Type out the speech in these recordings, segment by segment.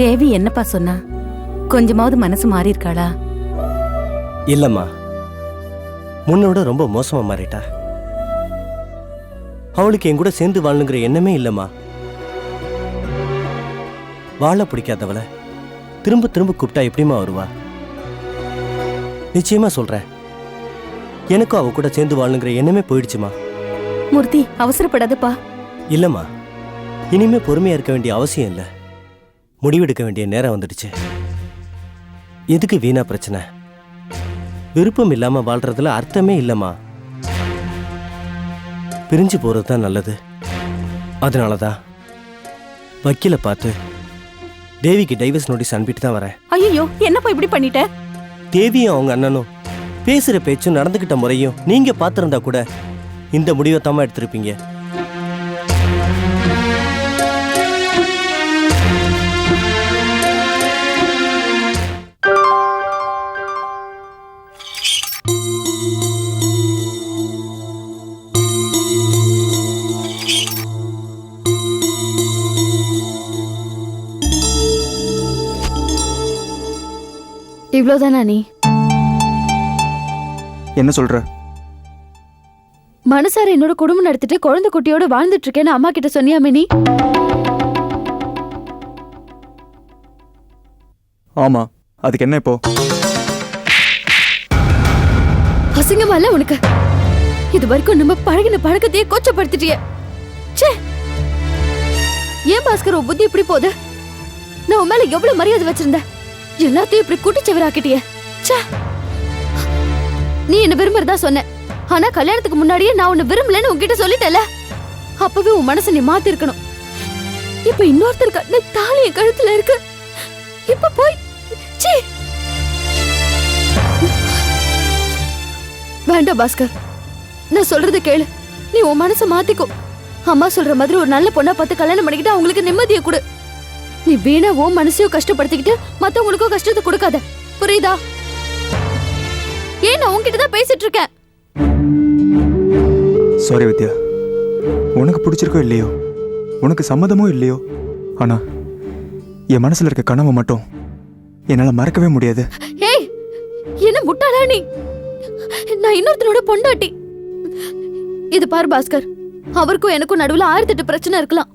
தேவி என்னப்பா சொன்னா? கொஞ்சமாவது மனசு மாறி இருக்காளா இல்லம்மா முன்னோட ரொம்ப மோசமா மாறிட்டா. அவளுக்கு என் கூட சேர்ந்து வாழணுங்கிற எண்ணமே இல்லம்மா. வாழ பிடிக்காதவள திரும்ப திரும்ப கூப்பிட்டா எப்படிம்மா வருவா? நிச்சயமா சொல்றேன். எனக்கும் அவ கூட சேர்ந்து வாழணுங்கிற எண்ணமே போயிடுச்சுமா மூர்த்தி அவசரப்படாதப்பா. இல்லம்மா. இனிமே பொறுமையா இருக்க வேண்டிய அவசியம் இல்லை. முடிவெடுக்க வேண்டிய நேரம் வந்துடுச்சு. எதுக்கு வீணா பிரச்சனை? விருப்பம் இல்லாம வாழ்றதுல அர்த்தமே இல்லம்மா. பிரிஞ்சு போறது தான் நல்லது. அதனாலதான் வக்கீல பார்த்து தேவிக்கு டைவர்ஸ் நோட்டீஸ் அனுப்பிட்டு தான் வரேன். ஐயோ என்னப்பா இப்படி பண்ணிட்ட? தேவியும் அவங்க அண்ணனும் பேசுற பேச்சும் நடந்துகிட்ட முறையும் நீங்க பார்த்திருந்தா கூட இந்த முடிவை தாமா எடுத்திருப்பீங்க. இவ்வளோதானா நீ? என்ன சொல்ற? மனசார என்னோட குடும்பம் நடத்திட்டு குழந்தை குட்டியோட வாழ்ந்துட்டு இருக்கேன்னு அம்மா கிட்ட சொன்னியாமே நீ ஆமா. அதுக்கு என்ன இப்போ? அசிங்கமா இல்ல உனக்கு? இது வரைக்கும் நம்ம பழகின பழக்கத்தையே கொச்சப்படுத்திட்டியே. ச்சே! ஏன் பாஸ்கர் புத்தி இப்படி போகுது? நான் உன் மேல எவ்வளவு மரியாதை வச்சிருந்தேன்? எல்லாத்தையும் இப்படி கூட்டிச்சவராக்கிட்டியே. ச்சே. நீ என்ன விரும்புறதா சொன்ன. ஆனா கல்யாணத்துக்கு முன்னாடியே நான் உன்னை விரும்பலன்னு உன்கிட்ட சொல்லிட்டல. அப்பவே உன் மனசை நீ மாத்தி இருக்கணும் இப்ப இன்னொருத்தர் கட்டின தாலி என் கழுத்துல இருக்கு. இப்ப போய் ச்சீ. வேண்டாம் பாஸ்கர். நான் சொல்றது கேளு. நீ உன் மனசை மாத்திக்கோ. அம்மா சொல்ற மாதிரி ஒரு நல்ல பொண்ணா பார்த்து கல்யாணம் பண்ணிக்கிட்டு அவங்களுக்கு நிம்மதியை கொடு. நீ வீணா உன் மனசையும் கஷ்டப்படுத்திக்கிட்டு மத்தவங்களுக்கும் கஷ்டத்தை கொடுக்காத. புரியுதா? ஏன் நான் உன்கிட்ட தான் பேசிட்டு இருக்கேன்? சாரி வித்யா. உனக்கு பிடிச்சிருக்கோ இல்லையோ? உனக்கு சம்மதமோ இல்லையோ? ஆனா என் மனசுல இருக்க கனவை மட்டும் என்னால மறக்கவே முடியாது. ஏய் என்ன முட்டாளா நீ? நான் இன்னொருத்தனோட பொண்டாட்டி. இது பாரு பாஸ்கர். அவருக்கும் எனக்கும் நடுவுல ஆயிரத்தி எட்டு பிரச்சனை இருக்கலாம்.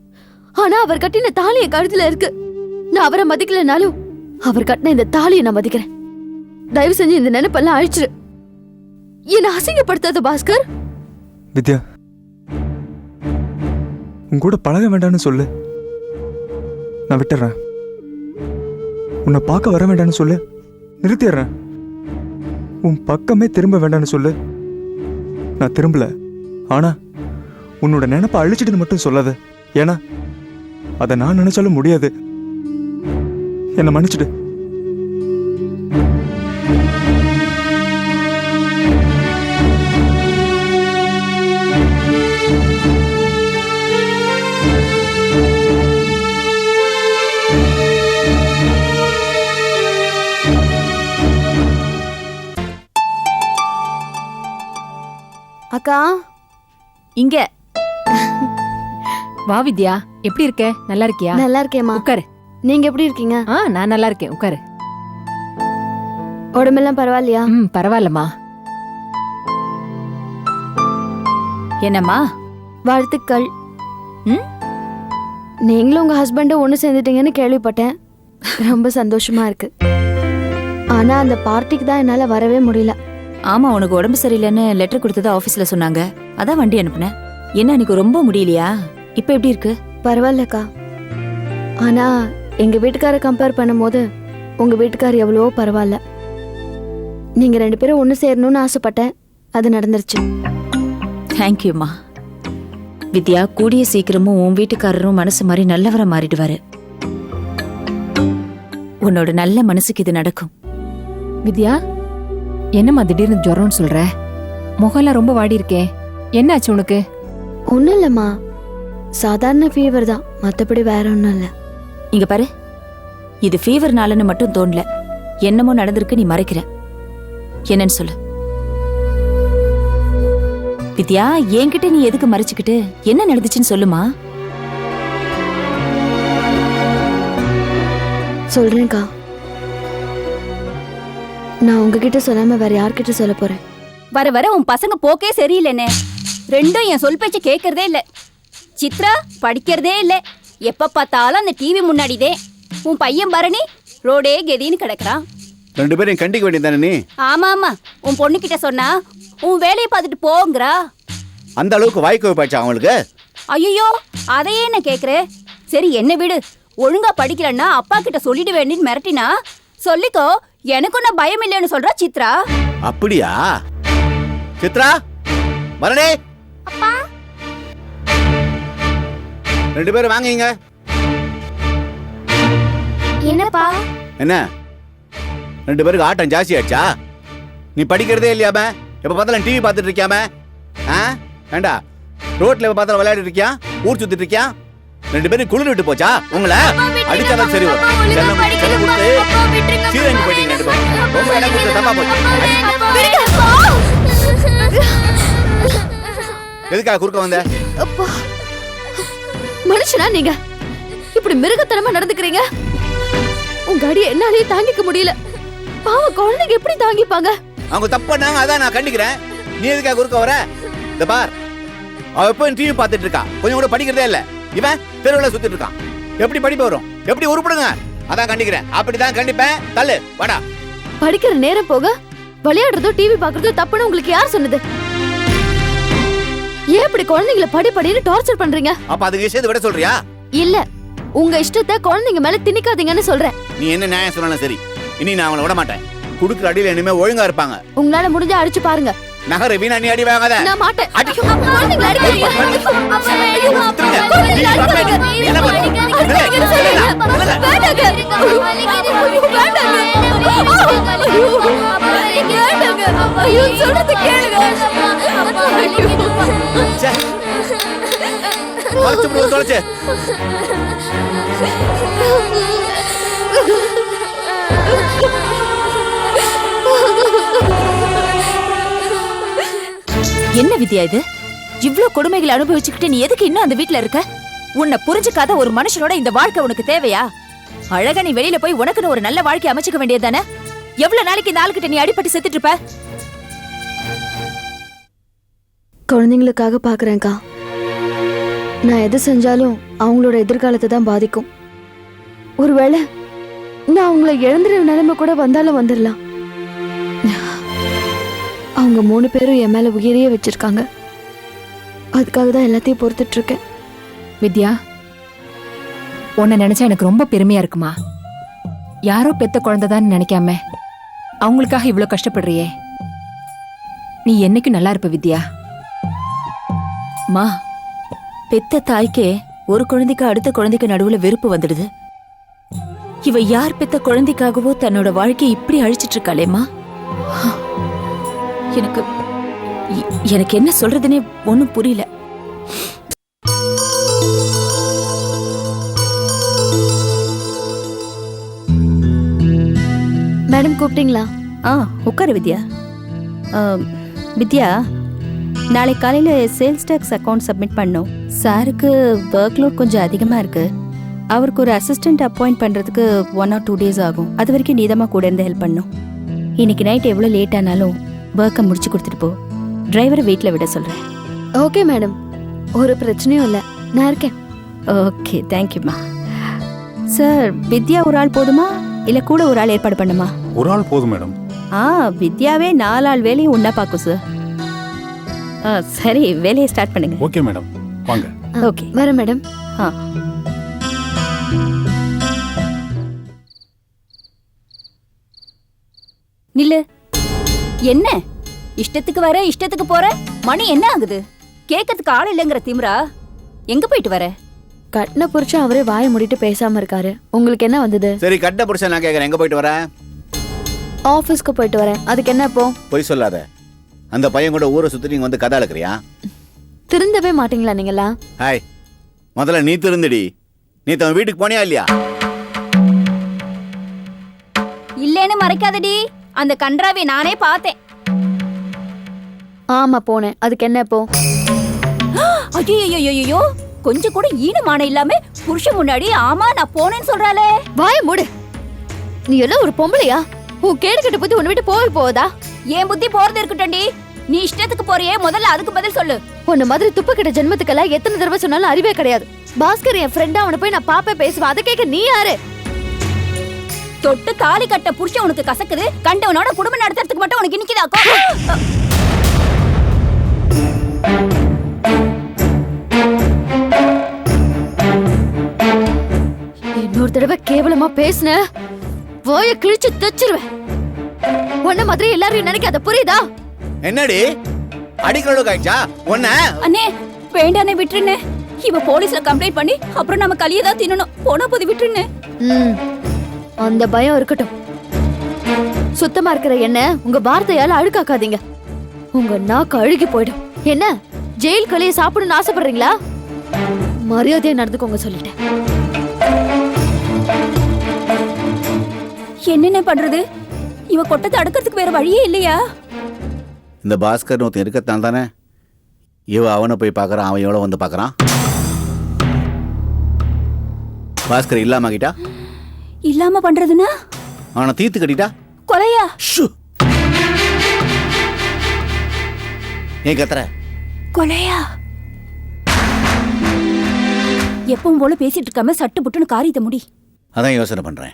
ஆனா அவர் கட்டின தாலி என் கழுத்துல இருக்கு. நான் அவரை மதிக்கலனாலும் அவர் கட்டின இந்த தாலியை நான் மதிக்கிறேன். தயவு செஞ்சு இந்த நினைப்பெல்லாம் அழிச்சிரு. என்ன அசிங்கப்படுத்தாத பாஸ்கர். வித்யா உன் கூட பழக வேண்டாம்னு சொல்லு. நான் விட்டுறேன். உன்னை பார்க்க வர வேண்டாம்னு சொல்லு. நிறுத்திடுறேன். உன் பக்கமே திரும்ப வேண்டாம்னு சொல்லு. நான் திரும்பல. ஆனா உன்னோட நினைப்பை அழிச்சிட்டு மட்டும் சொல்லாத. ஏன்னா அதை நான் நினைச்சாலும் முடியாது. என்னை மன்னிச்சிடு. அக்கா இங்க. வா வித்யா எப்படி இருக்க? நல்லா இருக்கியா? நல்லா இருக்கேம்மா. உட்காரு. நீங்க எப்படி இருக்கீங்க? ஆ நான் நல்லா இருக்கேன். உட்காரு. உடம்பெல்லாம் பரவாயில்லையா? ம் பரவாயில்லம்மா. என்னம்மா? வாழ்த்துக்கள். ம்? நீங்களும் உங்க ஹஸ்பண்டும் ஒன்று சேர்ந்துட்டீங்கன்னு கேள்விப்பட்டேன். ரொம்ப சந்தோஷமா இருக்கு. ஆனா அந்த பார்ட்டிக்கு தான் என்னால வரவே முடியல. ஆமா உனக்கு உடம்பு சரியில்லைன்னு லெட்டர் கொடுத்தது ஆபீஸ்ல சொன்னாங்க. அதான் வண்டி அனுப்புனேன். என்ன அன்னைக்கு ரொம்ப முடியலையா? இப்ப எப்படி இருக்கு? பரவாயில்லக்கா. ஆனா எங்க வீட்டுக்கார கம்பேர் பண்ணும்போது உங்க வீட்டுக்கார் எவ்வளவோ பரவாயில்ல. நீங்க ரெண்டு பேரும் ஒன்று சேரணும்னு ஆசைப்பட்டேன். அது நடந்துருச்சு. தேங்க்யூம்மா வித்யா கூடிய சீக்கிரமும் உன் வீட்டுக்காரரும் மனசு மாதிரி நல்லவரா மாறிடுவாரு. உன்னோட நல்ல மனசுக்கு இது நடக்கும். வித்யா என்னம்மா திடீர்னு ஜுரம்னு சொல்ற? முகம்லாம் ரொம்ப வாடி இருக்கே என்னாச்சு உனக்கு? ஒன்றும் இல்லைம்மா. சாதாரண ஃபீவர் தான். மற்றபடி வேற ஒன்றும் இல்லை. இங்க பாரு. இது ஃபீவர்னாலன்னு மட்டும் தோணல. என்னமோ நடந்திருக்கு நீ மறைக்கிற. என்னன்னு சொல்லு. வித்யா என்கிட்ட நீ எதுக்கு மறைச்சுக்கிட்டு? என்ன நடந்துச்சுன்னு சொல்லுமா? சொல்றேன்க்கா. நான் உங்ககிட்ட சொல்லாம வேற யார்கிட்ட சொல்ல போறேன்? வர வர உன் பசங்க போக்கே சரியில்லைண்ணே ரெண்டும் என் சொல் பேச்ச கேட்கறதே இல்ல. சித்ரா படிக்கிறதே இல்ல. எப்ப பார்த்தாலும் அந்த டிவி முன்னாடிதே. உன் பையன் பரணி ரோடே கெதின்னு கிடக்குறான். ரெண்டு பேரையும் கண்டிக்க வேண்டியதானே நீ? ஆமா ஆமா உன் பொண்ணுகிட்ட சொன்னா உன் வேலையை பார்த்துட்டு போங்கிறா. அந்த அளவுக்கு வாய்க்கு வைப்பாச்சா அவங்களுக்கு? ஐயோ அதையே என்ன கேக்குற? சரி என்ன விடு. ஒழுங்கா படிக்கலன்னா அப்பா கிட்ட சொல்லிடு வேண்டின்னு மிரட்டினா சொல்லிக்கோ எனக்கும் நான் பயம் இல்லைன்னு சொல்றா சித்ரா. அப்படியா? சித்ரா? மரணே ரெண்டு பேரும் வாங்கிங்க. என்னப்பா? என்ன? ரெண்டு பேருக்கு ஆட்டம் ஜாஸ்தி ஆச்சா நீ படிக்கிறதே இல்லையாம எப்ப பார்த்தாலும் டிவி பார்த்துட்டு இருக்கியாம ஆ? ஏண்டா? ரோட்ல எப்ப பார்த்தாலும் விளையாடிட்டு இருக்கியா? ஊர் சுத்திட்டு இருக்கியா? ரெண்டு பேரும் குளிர் விட்டு போச்சா? உங்களை? அடிச்சாதான் சரி வரும். செல்லம் செல்லம் கொடுத்து சீரங்கி போயிட்டீங்க ரெண்டு பேரும். ரொம்ப இடம் கொடுத்து தப்பா போச்சு. எதுக்காக குறுக்க வந்த? அப்பா. மனுஷனா நீங்க? இப்படி மிருகத்தனமா நடந்துக்கிறீங்க? உங்க அடி என்னாலேயே தாங்கிக்க முடியல. பாவம் குழந்தைங்க எப்படி தாங்கிப்பாங்க? அவங்க தப்பு பண்ணாங்க அதான் நான் கண்டிக்கிறேன். நீ எதுக்காக குறுக்க வர? இந்த பார். அவ எப்போ டிவி பார்த்துட்டு இருக்கா? கொஞ்சம் கூட படிக்கிறதே இல்ல. இவன் தெருவுல சுத்திட்டு இருக்கான். எப்படி படிப்பு வரும்? எப்படி உருப்படுங்க? அதான் கண்டிக்கிறேன். அப்படிதான் கண்டிப்பேன். தள்ளு. வாடா. படிக்கிற நேரம் போக விளையாடுறதோ டிவி பாக்குறதோ தப்புன்னு உங்களுக்கு யார் சொன்னது? ஏன் இப்படி குழந்தைங்கள படி படின்னு டார்ச்சர் பண்றீங்க? அப்ப அதுக்கு விஷயத்தை விட சொல்றியா? இல்ல உங்க இஷ்டத்தை குழந்தைங்க மேல திணிக்காதீங்கன்னு சொல்றேன். நீ என்ன நியாயம் சொன்னாலும் சரி. இனி நான் அவனை விட மாட்டேன். குடுக்குற அடியில இனிமே ஒழுங்கா இருப்பாங்க. உங்களால முடிஞ்சா அடிச்சு பாருங்க. நகர வீணா நீ அடி வாங்காத. நான் மாட்டேன். குழந்தைங்கள அடிக்காதீங்க. குழந்தைங்கள அடிக்காதீங்க. வேண்டாங்க. வேண்டாங்க. ஐயோ, கேளுங்க. தொலைச்சு தொலைச்சு. என்ன வித்யா இது இவ்ளோ கொடுமைகளை அனுபவிச்சுக்கிட்டு நீ எதுக்கு இன்னும் அந்த வீட்ல இருக்க உன்னை புரிஞ்சுக்காத ஒரு மனுஷனோட இந்த வாழ்க்கை உனக்கு தேவையா அழகா நீ வெளியில போய் உனக்குன்னு ஒரு நல்ல வாழ்க்கை அமைச்சுக்க வேண்டியதுதானே எவ்வளவு நாளைக்கு இந்த ஆளுகிட்ட நீ அடிபட்டு செத்துட்டு இருப்ப? குழந்தைங்களுக்காக பாக்குறேன்க்கா நான் எது செஞ்சாலும் அவங்களோட எதிர்காலத்தை தான் பாதிக்கும். ஒருவேளை நான் அவங்கள இழந்துற நிலைமை கூட வந்தாலும் வந்துடலாம். அவங்க மூணு பேரும் என் மேல உயிரையே வச்சிருக்காங்க. அதுக்காக தான் எல்லாத்தையும் பொறுத்துட்டு இருக்கேன் வித்யா உன்னை நினைச்சா எனக்கு ரொம்ப பெருமையா இருக்குமா? யாரோ பெத்த குழந்தைதான் நினைக்காம அவங்களுக்காக இவ்வளோ கஷ்டப்படுறியே. நீ என்னைக்கும் நல்லா இருப்ப வித்யா. மா பெத்த தாய்க்கே ஒரு குழந்தைக்கு அடுத்த குழந்தைக்கு நடுவுல வெறுப்பு வந்துடுது. இவ யார் பெத்த குழந்தைக்காகவோ தன்னோட வாழ்க்கையை இப்படி அழிச்சிட்டு இருக்காளேம்மா எனக்கு எனக்கு என்ன சொல்றதுனே ஒன்றும் புரியல. மேடம் கூப்பிட்டீங்களா? ஆ உட்காரு வித்யா. வித்யா நாளை காலையில் சேல்ஸ் டேக்ஸ் அக்கௌண்ட் சப்மிட் பண்ணோம். சாருக்கு ஒர்க் லோட் கொஞ்சம் அதிகமாக இருக்கு. அவருக்கு ஒரு அசிஸ்டன்ட் அப்பாயிண்ட் பண்ணுறதுக்கு ஒன் ஆர் டூ டேஸ் ஆகும். அது வரைக்கும் நீதமாக கூட இருந்து ஹெல்ப் பண்ணும். இன்னைக்கு நைட் எவ்வளோ லேட் ஆனாலும் ஒர்க்கை முடிச்சு கொடுத்துட்டு போ. டிரைவரை வீட்டில் விட சொல்கிறேன் ஓகே மேடம் ஒரு பிரச்சனையும் இல்லை. நான் இருக்கேன். ஓகே தேங்க்யூம்மா சார் வித்யா ஒரு ஆள் போதுமா? இல்லை கூட ஒரு ஆள் ஏற்பாடு பண்ணுமா? ஒரு ஆள் போதும் மேடம். ஆ வித்யாவே நாலு ஆள் வேலையும் ஒன்றா பார்க்கும் சார் ஆ சரி வேலையை ஸ்டார்ட் பண்ணுங்க. Okay madam. வாங்க. ஓகே. வரேன் மேடம். ஆ. நில்லு. என்ன? இஷ்டத்துக்கு வர இஷ்டத்துக்கு போற? மணி என்ன ஆகுது? கேட்கறதுக்கு ஆள் இல்லைங்கிற திமிரா? எங்க போயிட்டு வர? கட்டின புருஷன் அவரே வாயை மூடிட்டு பேசாம இருக்காரு. உங்களுக்கு என்ன வந்தது? சரி கட்ட புருஷன் நான் கேட்கறேன் எங்க போயிட்டு வர? ஆபீஸ்க்கு போயிட்டு வரேன். அதுக்கு என்ன இப்போ? பொய் சொல்லாத. அந்த பையன் கூட ஊரை சுத்தி நீங்க வந்து கதை அழுக்கிறியா? திருந்தவே மாட்டீங்களா நீங்களா ஹாய். முதல்ல நீ திருந்துடி. நீ தன் வீட்டுக்கு போனியா இல்லையா? இல்லேன்னு மறைக்காதடி. அந்த கன்றாவை நானே பார்த்தேன். ஆமா போனேன். அதுக்கு என்ன இப்போ? ஐயோ கொஞ்சம் கூட ஈனமான இல்லாம புருஷன் முன்னாடி ஆமா நான் போனேன்னு சொல்றாளே. வாய மூடு. நீ எல்லாம் ஒரு பொம்பளையா? உன் கேடு கட்ட பத்தி உன்னை விட்டு போக போகுதா? என் புத்தி போறது இருக்கட்டும்டி. நீ இஷ்டத்துக்கு போறியே முதல்ல அதுக்கு பதில் சொல்லு. உன்ன மாதிரி துப்பக்கிட்ட ஜென்மத்துக்கெல்லாம் எத்தனை தடவை சொன்னாலும் அறிவே கிடையாது. பாஸ்கர் என் ஃப்ரெண்டா அவனை போய் நான் பாப்பேன் பேசுவேன். அதை கேட்க நீ யாரு? தொட்டு தாலி கட்ட புருஷன் உனக்கு கசக்குது. கண்டவனோட குடும்பம் நடத்துறதுக்கு மட்டும் உனக்கு நிக்குதாக்கோ இன்னொரு தடவை கேவலமா பேசுன? வாய கிழிச்சு தச்சிருவேன். உன்ன மாதிரி எல்லாரையும் நினைக்காத புரியுதா? என்னடி? அடிக்கிற அளவுக்கு ஆயிடுச்சா? ஒன்ன அண்ணே வேண்டானே விட்டுருன்னு இவ போலீஸ்ல கம்ப்ளைண்ட் பண்ணி அப்புறம் நம்ம களியை தான் தின்னணும். போனா போது விட்டுருன்னு ம் அந்த பயம் இருக்கட்டும். சுத்தமா இருக்கிற என்ன உங்க வார்த்தையால அழுக்காக்காதீங்க. உங்க நாக்கு அழுகி போயிடும். என்ன ஜெயில் களியை சாப்பிடணும்னு ஆசைப்படுறீங்களா? மரியாதையா நடந்துக்கோங்க சொல்லிட்டேன். என்னென்ன பண்றது? இவ கொட்டத்தை அடுக்கிறதுக்கு வேற வழியே இல்லையா? இந்த பாஸ்கர் ஒருத்தன் இருக்கத்தான் தானே? இவ அவனை போய் பார்க்கறான் அவன் எவ்வளோ வந்து பார்க்கறான்? பாஸ்கர் இல்லாம ஆகிட்டா இல்லாம பண்றதுன்னா? அவனை தீர்த்து கட்டிட்டா? கொலையா? ஷு! ஏன் கத்துற. கொலையா? எப்பவும் போல பேசிட்டு இருக்காம சட்டு புட்டுன்னு காரியத்தை முடி. அதான் யோசனை பண்றேன்.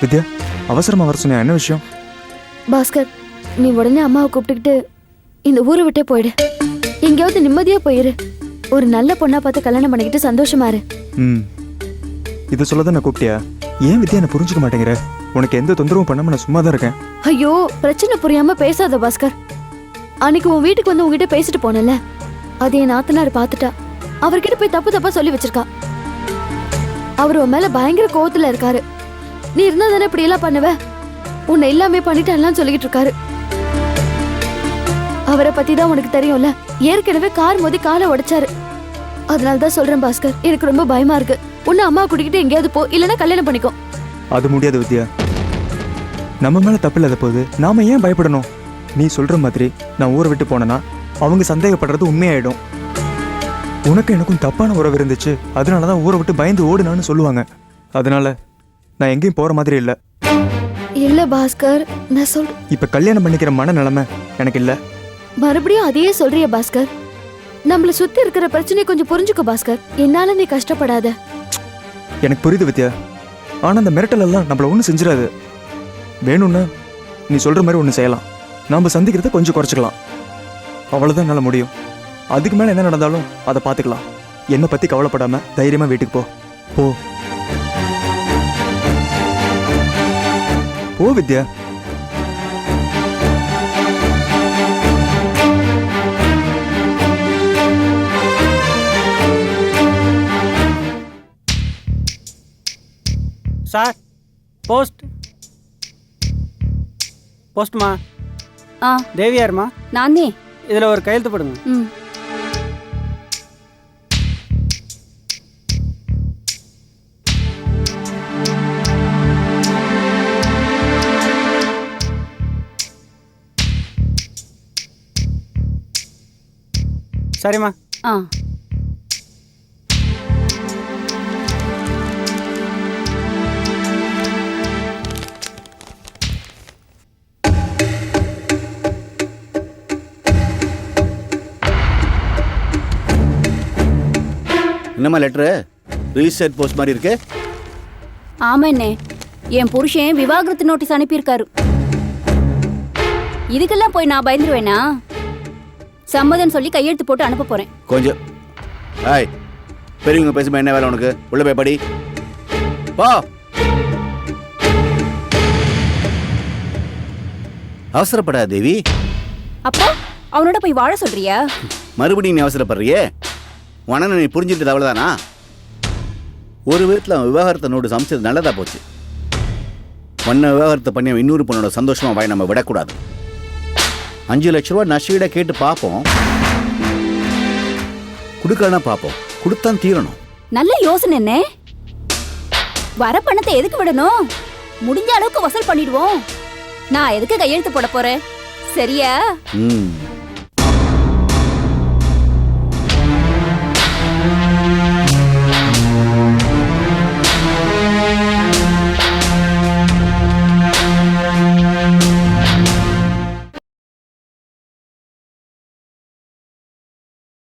வித்யா அவசரமா வர சொன்னியா? என்ன விஷயம்? பாஸ்கர் நீ உடனே அம்மாவை கூப்பிட்டுக்கிட்டு இந்த ஊரை விட்டே போயிடு. எங்கேயாவது நிம்மதியா போயிரு. ஒரு நல்ல பொண்ணா பார்த்து கல்யாணம் பண்ணிக்கிட்டு சந்தோஷமா இரு. ம். இதை சொல்ல தான் நான் கூப்பிட்டியா? ஏன் வித்யா என்ன புரிஞ்சுக்க மாட்டேங்கிற? உனக்கு எந்த தொந்தரவும் பண்ணாம நான் சும்மா தான் இருக்கேன். ஐயோ பிரச்சனை புரியாம பேசாத பாஸ்கர். அன்னைக்கு உன் வீட்டுக்கு வந்து உங்ககிட்ட பேசிட்டு போனல அது என் நாத்தனார் பார்த்துட்டா. அவர்கிட்ட போய் தப்பு தப்பா சொல்லி வச்சிருக்கா அவர் உன் மேல பயங்கர கோவத்துல இருக்காரு. நீ இருந்தா தானே இப்படி எல்லாம் பண்ணுவ? உன்னை எல்லாமே பண்ணிட்டேன்லாம் சொல்லிட்டு இருக்காரு. அவரை பத்தி தான் உனக்கு தெரியும்ல? ஏற்கனவே கார் மோதி காலை உடைச்சாரு. அதனால தான் சொல்றேன் பாஸ்கர். எனக்கு ரொம்ப பயமா இருக்கு. உன்னை அம்மா கூட்டிக்கிட்டு எங்கேயாவது போ இல்லைன்னா கல்யாணம் பண்ணிக்கோ. அது முடியாது வித்யா. நம்ம மேல தப்பு இல்லாத போது நாம ஏன் பயப்படணும்? நீ சொல்ற மாதிரி நான் ஊரை விட்டு போனேன்னா அவங்க சந்தேகப்படுறது உண்மையாயிடும். உனக்கு எனக்கும் தப்பான உறவு இருந்துச்சு. அதனால தான் ஊரை விட்டு பயந்து ஓடுனான்னு சொல்லுவாங்க. அதனால நான் எங்கேயும் போற மாதிரி இல்ல. இல்ல பாஸ்கர் நான் சொல் இப்ப கல்யாணம் பண்ணிக்கிற மன நிலைமை எனக்கு இல்ல. மறுபடியும் அதையே சொல்றிய பாஸ்கர். நம்மள சுத்தி இருக்கிற பிரச்சனையை கொஞ்சம் புரிஞ்சுக்கோ பாஸ்கர். என்னால நீ கஷ்டப்படாத. எனக்கு புரியுது வித்யா. ஆனா அந்த மிரட்டல் எல்லாம் நம்மள ஒன்றும் செஞ்சிடாது. வேணும்னா நீ சொல்ற மாதிரி ஒன்று செய்யலாம். நாம சந்திக்கிறத கொஞ்சம் குறைச்சிக்கலாம். அவ்வளவுதான் என்னால முடியும். அதுக்கு மேல என்ன நடந்தாலும் அதை பார்த்துக்கலாம் என்னை பத்தி கவலைப்படாம தைரியமா வீட்டுக்கு போ. போ. போ வித்யா. Sir post. போஸ்ட்மா? ஆ. தேவியாருமா? நானே. இதில் ஒரு கையெழுத்து போடுங்க. ம். சரிம்மா. ஆ. என்னம்மா லெட்ரு ரிஜிஸ்டர்ட் போஸ்ட் மாதிரி இருக்கு? ஆமாண்ணே. என் புருஷன் விவாகரத்து நோட்டீஸ் அனுப்பியிருக்காரு. இதுக்கெல்லாம் போய் நான் பயந்துருவேனா? சம்மதம் சொல்லி கையெழுத்து போட்டு அனுப்ப போறேன். கொஞ்சம். ஏய் பெரியவங்க பேசுமா என்ன வேலை உனக்கு? உள்ள போய் படி. போ. அவசரப்படாத தேவி. அப்போ அவனோட போய் வாழ சொல்றியா? மறுபடியும் நீ அவசரப்படுறியே? உனனை நீ புரிஞ்சுட்டு அவ்வளோதானா ஒரு விதத்தில் அவன் விவாகரத்தை நோட்டு சமைச்சது நல்லதா போச்சு. உன்னை விவாகரத்தை பண்ணி இன்னொரு பொண்ணோட சந்தோஷமா வாய் நம்ம விடக்கூடாது. அஞ்சு லட்ச ரூபா நஷ்டீட கேட்டு பார்ப்போம். கொடுக்கலன்னா பார்ப்போம். கொடுத்தான் தீரணும். நல்ல யோசனை என்ன? வர பணத்தை எதுக்கு விடணும்? முடிஞ்ச அளவுக்கு வசூல் பண்ணிடுவோம். நான் எதுக்கு கையெழுத்து போட போறேன்? சரியா? ம்.